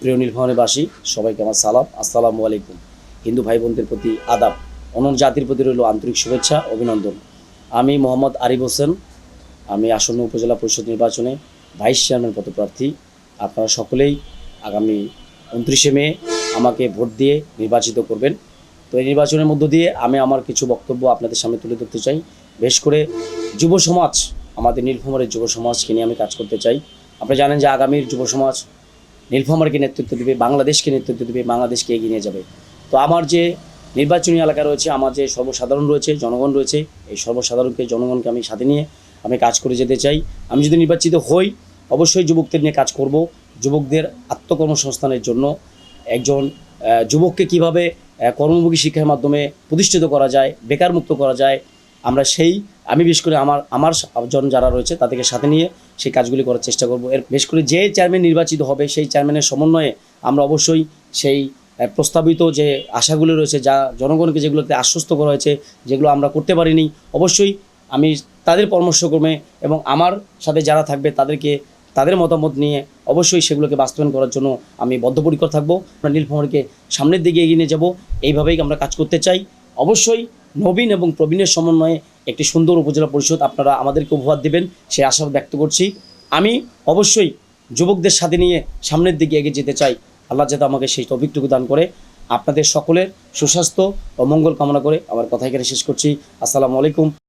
প্রিয় নীলফামারীবাসী সবাইকে আমার সালাম। আসসালামু আলাইকুম। হিন্দু ভাই বোনদের প্রতি আদাব অন্য জাতির প্রতি রইল আন্তরিক শুভেচ্ছা, অভিনন্দন। আমি মোহাম্মদ আরিফ হোসেন। আমি আসন্ন উপজেলা পরিষদ নির্বাচনে ভাইস চেয়ারম্যান পদপ্রার্থী। আপনারা সকলেই আগামী উনত্রিশে মে আমাকে ভোট দিয়ে নির্বাচিত করবেন। তো এই নির্বাচনের মধ্য দিয়ে আমি আমার কিছু বক্তব্য আপনাদের সামনে তুলে ধরতে চাই। বেশ করে যুব সমাজ, আমাদের নীলফামারীর যুব সমাজকে নিয়ে আমি কাজ করতে চাই। আপনি জানেন যে আগামীর যুব সমাজ নীলফামারীকে নেতৃত্ব দেবে, বাংলাদেশকে নেতৃত্ব দেবে, বাংলাদেশকে এগিয়ে নিয়ে যাবে। তো আমার যে নির্বাচনী এলাকা রয়েছে, আমার যে সর্বসাধারণ রয়েছে, জনগণ রয়েছে, এই সর্বসাধারণকে, জনগণকে আমি সাথে নিয়ে আমি কাজ করে যেতে চাই। আমি যদি নির্বাচিত হই, অবশ্যই যুবকদের নিয়ে কাজ করব। যুবকদের আত্মকর্মসংস্থানের জন্য একজন যুবককে কীভাবে কর্মমুখী শিক্ষার মাধ্যমে প্রতিষ্ঠিত করা যায় বেকার মুক্ত করা যায় আমরা সেই, আমি বিশেষ করে আমার আমার জন যারা রয়েছে তাদেরকে সাথে নিয়ে সেই কাজগুলি করার চেষ্টা করব। এর বেশ করে যে চেয়ারম্যান নির্বাচিত হবে সেই চেয়ারম্যানের সমন্বয়ে আমরা অবশ্যই সেই প্রস্তাবিত যে আশাগুলো রয়েছে যা জনগণকে যেগুলোতে আশ্বস্ত করা হয়েছে যেগুলো আমরা করতে পারিনি, অবশ্যই আমি তাদের পরামর্শক্রমে এবং আমার সাথে যারা থাকবে তাদেরকে, তাদের মতামত নিয়ে অবশ্যই সেগুলোকে বাস্তবায়ন করার জন্য আমি বদ্ধপরিকর থাকব। আমরা নীলফামারীকে সামনের দিকে এগিয়ে নিয়ে যাব। এইভাবেই আমরা কাজ করতে চাই। অবশ্যই নবীন এবং প্রবীণের সমন্বয়ে একটি সুন্দর উপজেলা পরিষদ আপনারা আমাদেরকে উপহার দেবেন সে আশা ব্যক্ত করছি। আমি অবশ্যই যুবকদের সাথে নিয়ে সামনের দিকে এগিয়ে যেতে চাই। আল্লাহ যাতে আমাকে সেই টপিকটুকু দান করে। আপনাদের সকলের সুস্বাস্থ্য ও মঙ্গল কামনা করে আমার কথা এখানে শেষ করছি। আসসালামু আলাইকুম।